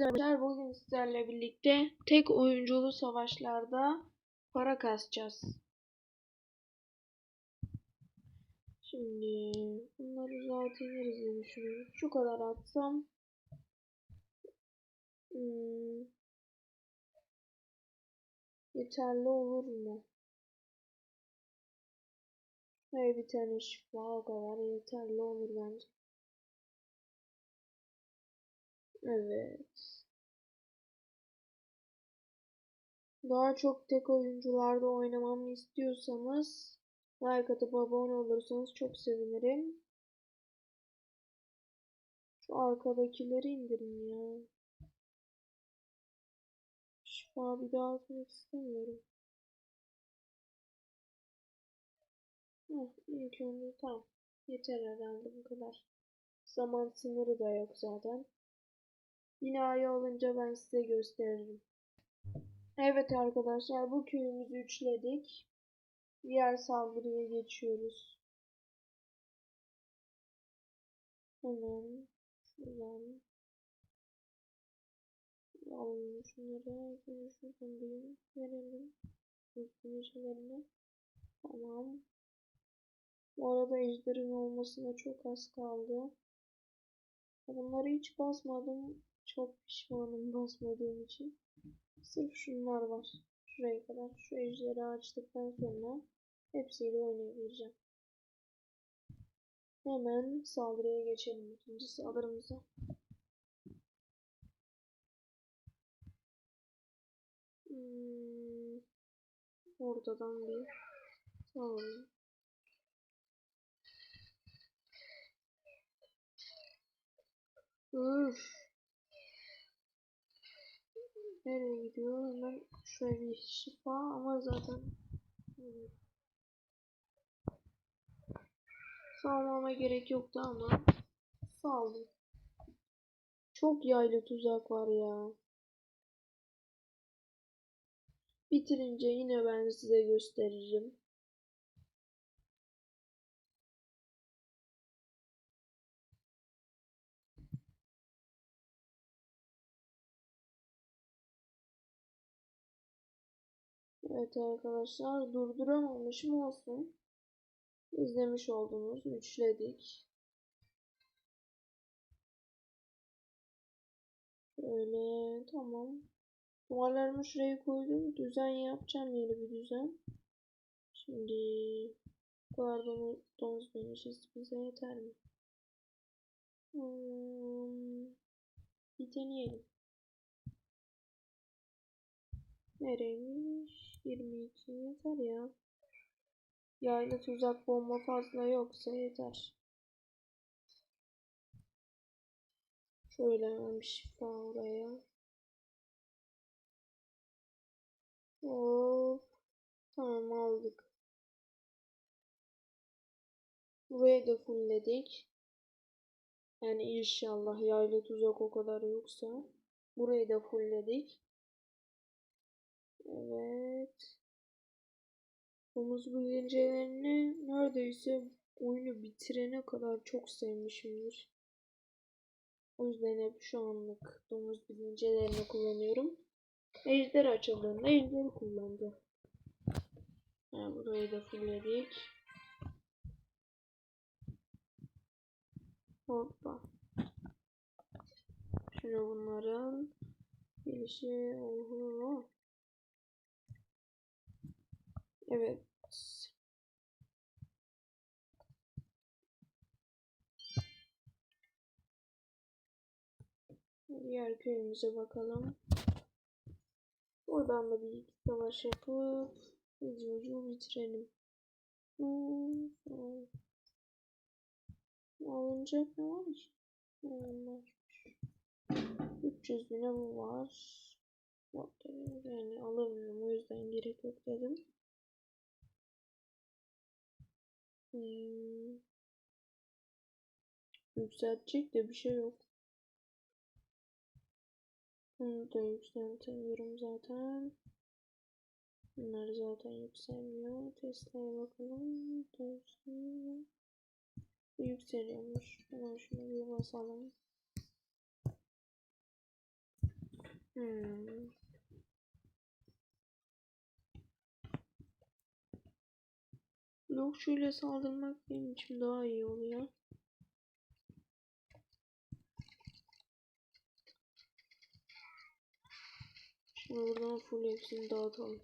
Arkadaşlar bugün sizlerle birlikte tek oyunculu savaşlarda para kasacağız. Şimdi bunları zaten yeriz diye düşünüyorum. Şu kadar atsam hmm, yeterli olur mu? Şuraya bir tane şifa o kadar yeterli olur bence. Evet. Daha çok tek oyuncularda oynamamı istiyorsanız like atıp abone olursanız çok sevinirim. Şu arkadakileri indirin ya. Şifa bir daha atmak istemiyorum. Heh, ilk önce tamam. Yeter herhalde bu kadar. Zaman sınırı da yok zaten. Binayı olunca ben size gösteririm. Evet arkadaşlar bu köyümüzü üçledik. Diğer saldırıya geçiyoruz. Hemen şuradan alalım şunları. Şuradan bir verelim. Üstüne Tamam. Bu arada ejderin olmasına çok az kaldı. Bunları hiç basmadım. Çok pişmanım basmadığım için. Sırf şunlar var. Şuraya kadar. Şu ejderi açtıktan sonra hepsiyle oynayabileceğim. Hemen saldırıya geçelim. ikinci saldırımıza. Hmm, ortadan bir saldırı. Üf. Nereye gidiyor? Hemen şöyle bir şifa ama zaten Salmama gerek yoktu ama saldım. Çok yaylı tuzak var ya. Bitirince yine ben size gösteririm. Evet arkadaşlar durduramamışım olsun. İzlemiş oldunuz. Üçledik. Şöyle tamam. Duvarlarımı şuraya koydum. Düzen yapacağım yeni bir düzen. Şimdi bu kadar domuz demişiz. Bize yeter mi? Hmm, bir deneyelim. Nereymiş? 22 yeter ya. Yaylı tuzak bomba fazla yoksa yeter. Şöyle hemen bir şifa oraya. Hop. Tamam aldık. Burayı da fullledik. Yani inşallah yaylı tuzak o kadar yoksa. Burayı da fullledik. Evet. Domuz bilinçlerini neredeyse oyunu bitirene kadar çok sevmişimdir. O yüzden hep şu anlık domuz bilincelerini kullanıyorum. Ejder açıldığında ejder kullandı. Yani burayı da fullledik. Hoppa. Şunu bunların gelişi oho. Evet. Diğer köyümüze bakalım. Oradan da bir iki savaş yapıp videoyu bitirelim. Alınacak ne var? Onlar. 300 bine bu var. Yok yani alamıyorum o yüzden gerek yok dedim. Hmm. Yükseltecek de bir şey yok. Bunu da yükseltemiyorum zaten. Bunlar zaten yükselmiyor. Tesla'ya bakalım. Yükselmiyor. Bu yükseliyormuş. Hemen şunu bir basalım. Hmm. Blokçuyla saldırmak benim için daha iyi oluyor. Şimdi buradan full hepsini dağıtalım.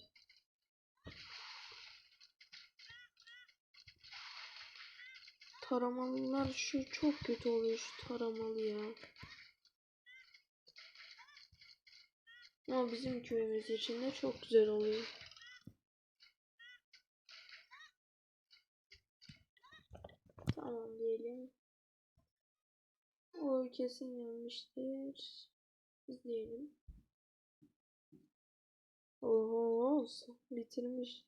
Taramalılar şu çok kötü oluyor şu taramalı ya. Ama bizim köyümüz için de çok güzel oluyor. Tamam diyelim. O kesin yanmıştır. İzleyelim. Oho bitirmiş.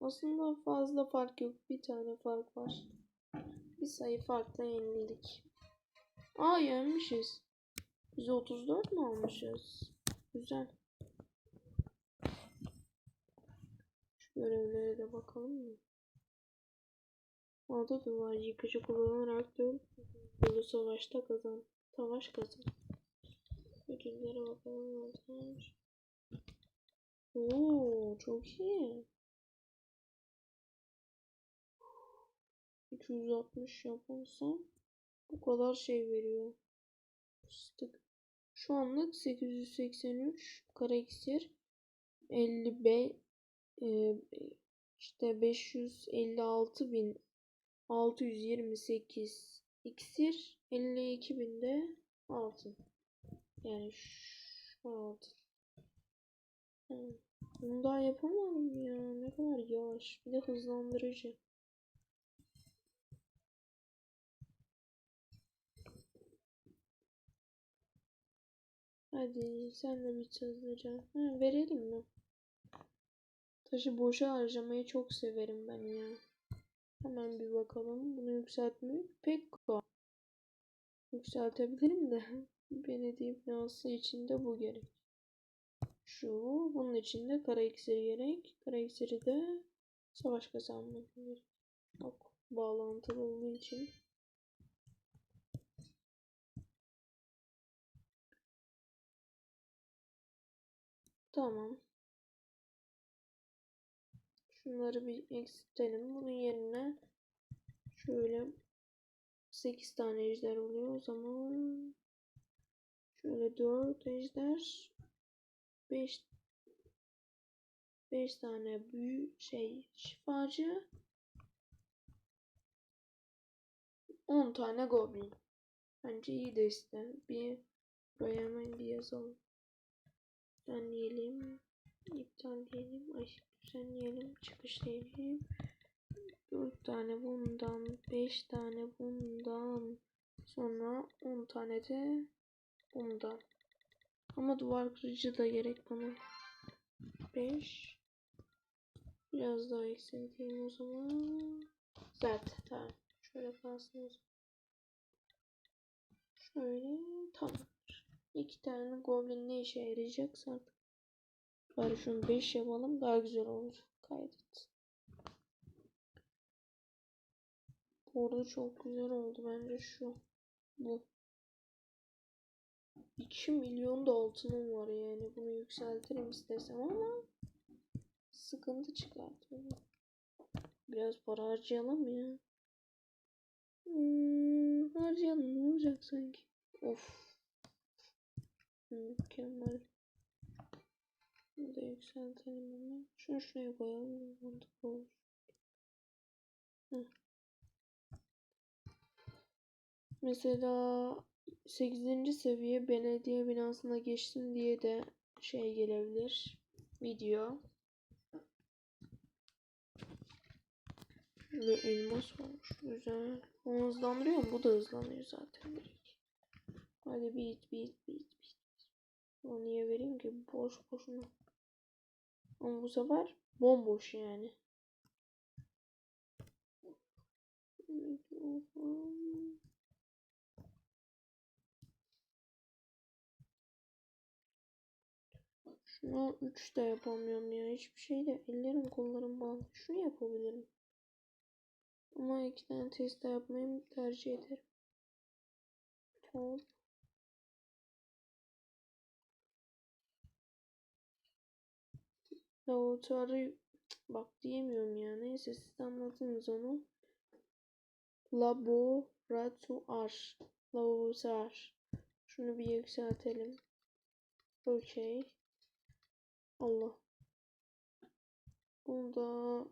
Aslında fazla fark yok. Bir tane fark var. Bir sayı farkla yenildik. Aa yenmişiz. Biz 34 mu almışız? Güzel. Şu görevlere de bakalım mı? Adı da var. Yıkıcı kullanarak dön. Yolu savaşta kazan. Savaş kazan. Ödüllere bakalım. Oo, çok iyi. 260 yaparsam bu kadar şey veriyor. Fıstık. Şu anlık 883 kara iksir 55 e, işte 556 bin 628 iksir 52 binde altın. Yani şu altın. Bunu daha yapamadım ya. Ne kadar yavaş. Bir de hızlandırıcı. Hadi sen de bir hızlıca. Ha, verelim mi? Taşı boşa harcamayı çok severim ben ya. Hemen bir bakalım. Bunu yükseltmeyi pek kolay. Yükseltebilirim de. Belediye binası içinde bu gerek. Şu, bunun içinde kara iksiri gerek. Kara iksiri de savaş kazanmak gerek. Bak, bağlantılı olduğu için. Tamam. Şunları bir eksiltelim. Bunun yerine şöyle 8 tane ejder oluyor. O zaman şöyle 4 ejder 5 5 tane büyü şey şifacı 10 tane goblin. Bence iyi deste. Bir buraya hemen bir yazalım. Düzenleyelim. İptal diyelim. Ay düzenleyelim. Çıkış diyelim. 4 tane bundan. 5 tane bundan. Sonra 10 tane de bundan. Ama duvar kırıcı da gerek bana. 5 Biraz daha eksilteyim o zaman. Zaten tamam. Şöyle kalsın o zaman. Şöyle tamam. İki tane goblin ne işe yarayacaksa artık. Bari şunu 5 yapalım daha güzel olur. Kaydet. Bu arada çok güzel oldu bence şu. Bu. 2 milyon da altınım var yani. Bunu yükseltirim istesem ama sıkıntı çıkartıyor. Biraz para harcayalım ya. Hmm, harcayalım ne olacak sanki. Of. Mükemmel. Bunu da yükseltelim hemen. Şunu şuraya koyalım. Mantıklı olur. Heh. Mesela 8. seviye belediye binasına geçtim diye de şey gelebilir. Video. Şurada elmas olmuş. Güzel. Onu hızlandırıyor mu? Bu da hızlanıyor zaten direkt. Hadi bit bit bit bit. Onu niye vereyim ki? Boş boşuna. Ama bu sefer bomboş yani. Şunu 3 de yapamıyorum ya. Hiçbir şey de ellerim kollarım bağlı. Şunu yapabilirim. Ama iki tane test yapmayı tercih ederim. Hop. Laboratuvarı bak diyemiyorum ya. Neyse siz anladınız onu. Laboratuvar. Laboratuvar. Şunu bir yükseltelim. Okey. Allah. Bunda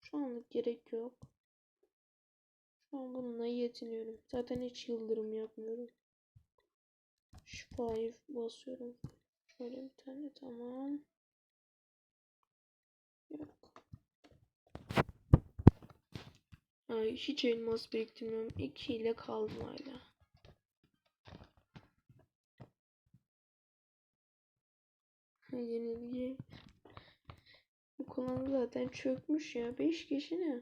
şu anlık gerek yok. Şu an bununla yetiniyorum. Zaten hiç yıldırım yapmıyorum. Şifayı basıyorum. Şöyle bir tane tamam. Yok. Ay hiç elmas biriktirmiyorum. 2 ile kaldım hala. Yenilgi. Bu konu zaten çökmüş ya. 5 kişi ne?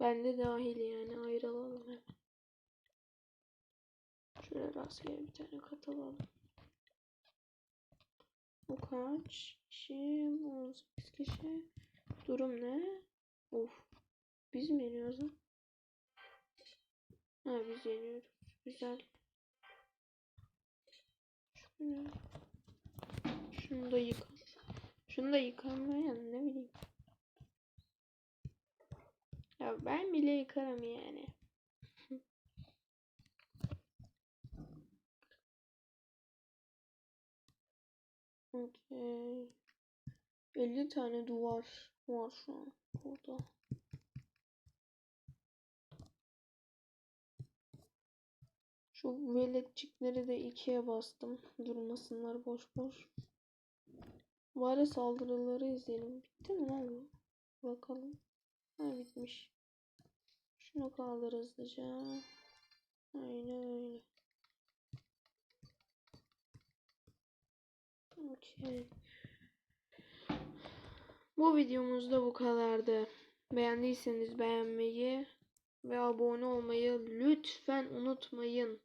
Ben de dahil yani ayrılalım hemen. Şöyle rastgele bir tane katalım. Bu kaç kişi? 18 kişi. Durum ne? Of. Biz mi yeniyoruz? Ha biz yeniyoruz. Güzel. Şunu, da yıka. Şunu da yıkamayan ne bileyim. Ya ben bile yıkarım yani. Okey. 50 tane duvar var şu an burada. Şu veletçikleri de ikiye bastım. Durmasınlar boş boş. Bari saldırıları izleyelim. Bitti mi lan bu? Bakalım. Ha bitmiş. Şunu kaldır hızlıca. Aynen öyle. Okey. Bu videomuz da bu kadardı. Beğendiyseniz beğenmeyi ve abone olmayı lütfen unutmayın.